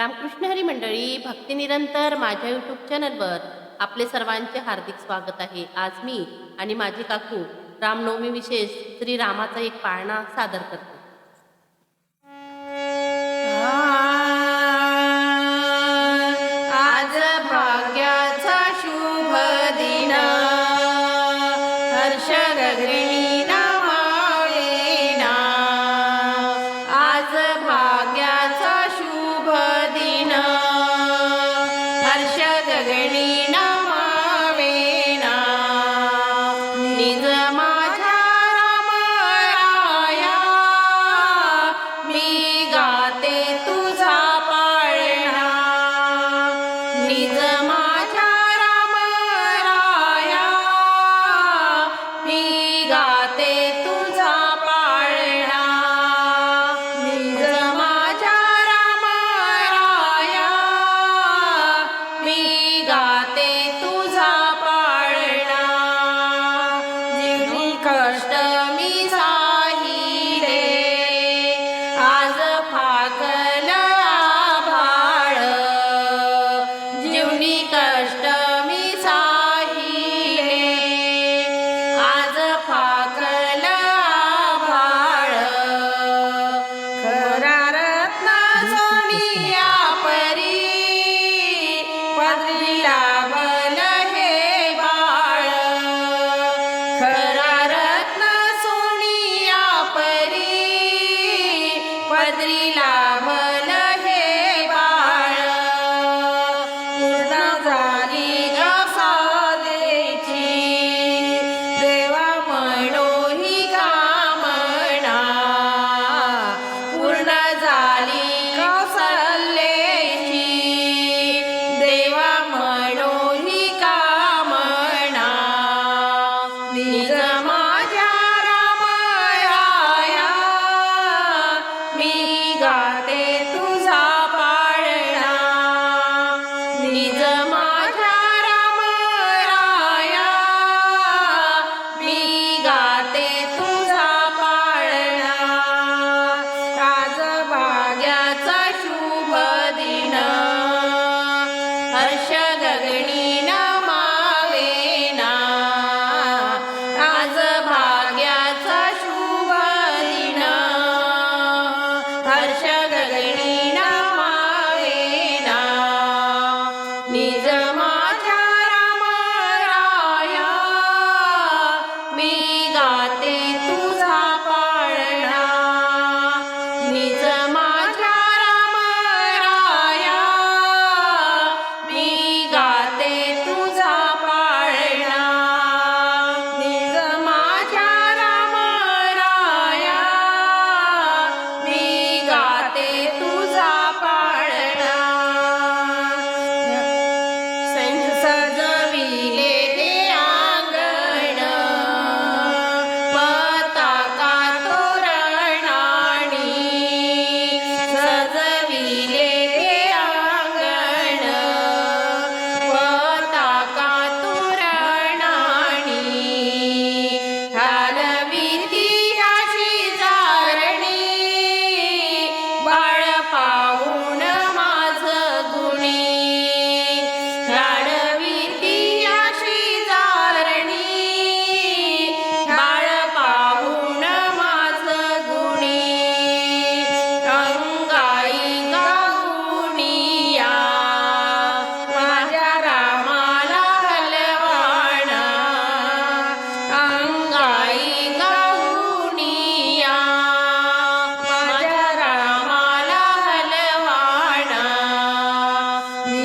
रामकृष्ण हरी मंडळी भक्तिनिरंतर माझ्या यूट्यूब चॅनलवर आपले सर्वांचे हार्दिक स्वागत आहे. आज मी आणि माझे काकू रामनवमी विशेष श्रीरामाचा एक पाळणा सादर करतो. பதிலா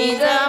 Jesus.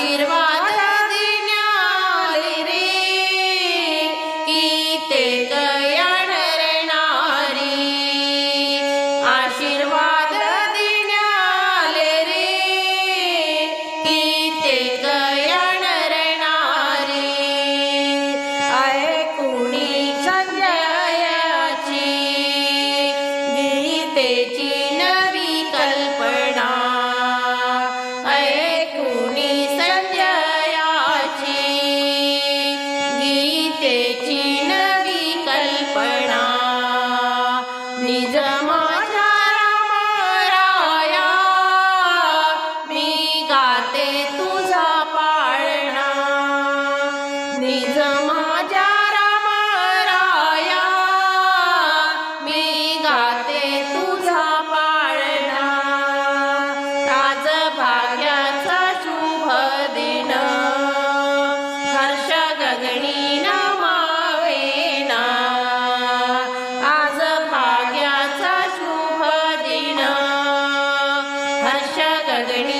Kirma. Margaret.